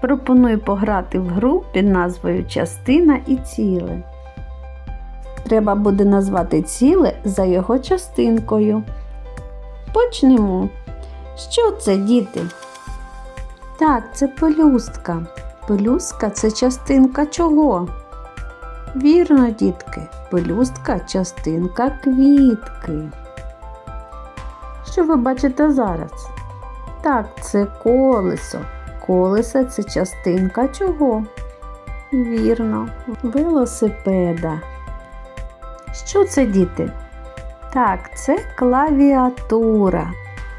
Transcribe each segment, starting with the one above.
Пропоную пограти в гру під назвою Частина і ціле. Треба буде назвати ціле за його частинкою. Почнемо. Що це, діти? Так, це пелюстка. Пелюстка це частинка чого? Вірно, дітки, пелюстка частинка квітки. Що ви бачите зараз? Так, це колесо. Колесо це частинка чого? Вірно, велосипеда. Що це, діти? Так, це клавіатура.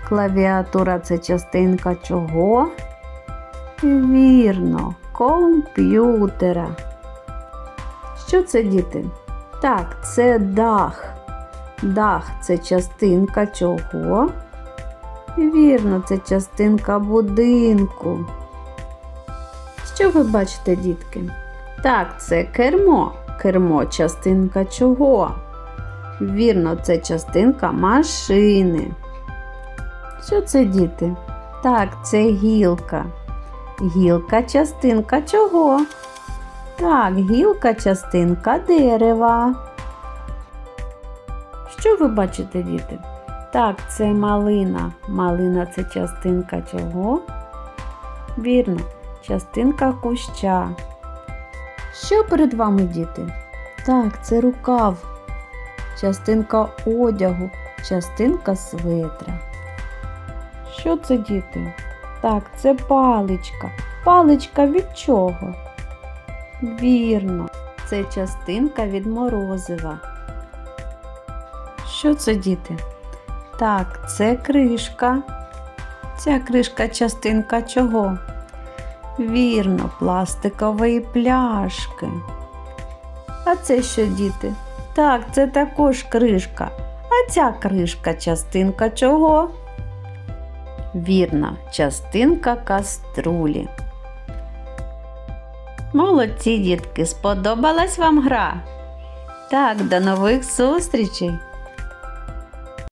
Клавіатура це частинка чого? Вірно, комп'ютера. Що це, діти? Так, це дах. Дах це частинка чого? Вірно, це частинка будинку. Що ви бачите, дітки? Так, це кермо. Кермо частинка чого? Вірно, це частинка машини. Що це, діти? Так, це гілка. Гілка частинка чого? Так, гілка частинка дерева. Що ви бачите, діти? Так, це малина. Малина це частинка чого? Вірно, частинка куща. Що перед вами, діти? Так, це рукав, частинка одягу, частинка светра. Що це, діти? Так, це паличка. Паличка від чого? Вірно, це частинка від морозива. Що це, діти? Так, це кришка. Ця кришка частинка чого? Вірно, пластикової пляшки. А це що, діти? Так, це також кришка. А ця кришка частинка чого? Вірно, частинка каструлі. Молодці, дітки, сподобалась вам гра? Так, до нових зустрічей!